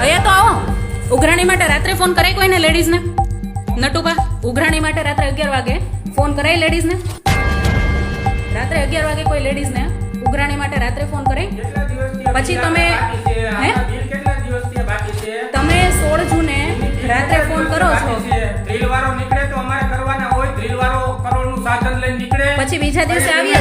અહીંયા તો આવો. ઉઘરાણી માટે રાત્રે ફોન કરાય કોઈને લેડીઝને નટુભા ઉઘરાણી માટે રાત્રે અગિયાર વાગે ફોન કરાય લેડીઝને રાત્રે અગિયાર વાગે કોઈ લેડીઝને ઉઘરાણી માટે રાત્રે ફોન કરાય? પછી તમે- હે? તમે સોળ જૂને રાત્રે ફોન કરો છો. નીકળે તો અમારે કરવાના હોય. સાધન લઈને નીકળે. પછી બીજા દિવસે પછી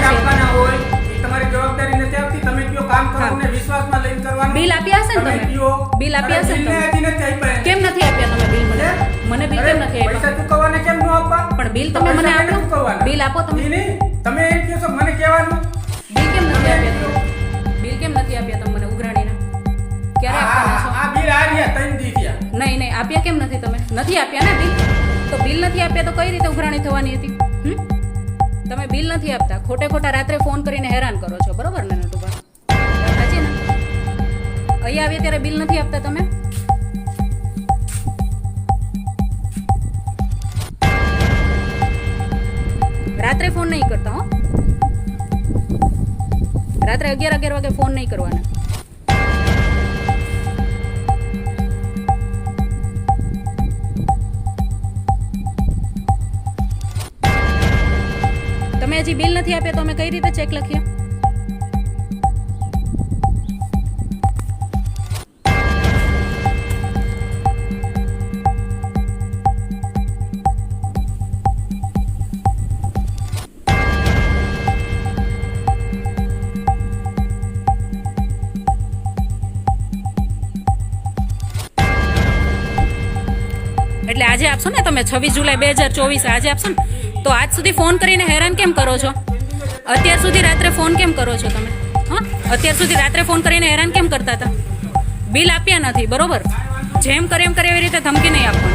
તમે? બિલ આપ્યા છે તમે? આપ્યા કેમ નથી આપ્યા તમે બિલ મને? મને બિલ કેમ નથી પૈસા ચૂકવવાના કેમ ન આપવા? પણ બિલ તમે મને આપો. બિલ આપો તમે. તમે એમ કહો છો મને કહેવાનું? બિલ કેમ નથી આપ્યા? બિલ કેમ નથી આપ્યા તમે મને ઉઘરાણીના? ક્યારે આપવાના છો? આ બિલ આ રહ્યા ત્રણ દી થયા નહીં નહીં આપ્યા કેમ નથી તમે? નથી આપ્યા ને બિલ? તો બિલ નથી આપ્યા તો કઈ રીતે ઉઘરાણી થવાની હતી? તમે બિલ નથી આપતા. ખોટે ખોટા રાત્રે ફોન કરીને હેરાન કરો છો બરોબર ને? અહીંયા આવીએ ત્યારે બિલ નથી આપતા તમે? રાત્રે ફોન નહીં કરતા હો. રાત્રે અગિયાર અગિયાર વાગે ફોન નહીં કરવાના. તમે હજી બિલ નથી આપ્યા તો અમે કઈ રીતે ચેક લખીએ? એટલે આજે આપશો ને તમે? છવ્વીસ જુલાઈ બે હજાર ચોવીસ આજે આપશો ને? તો આજ સુધી ફોન કરીને હેરાન કેમ કરો છો? અત્યાર સુધી રાત્રે ફોન કેમ કરો છો તમે? હા? અત્યાર સુધી રાત્રે ફોન કરીને હેરાન કેમ કરતા હતા? બિલ આપ્યા નથી, બરોબર? જેમ કરે એમ કરે એવી રીતે ધમકી નહીં આપવાની.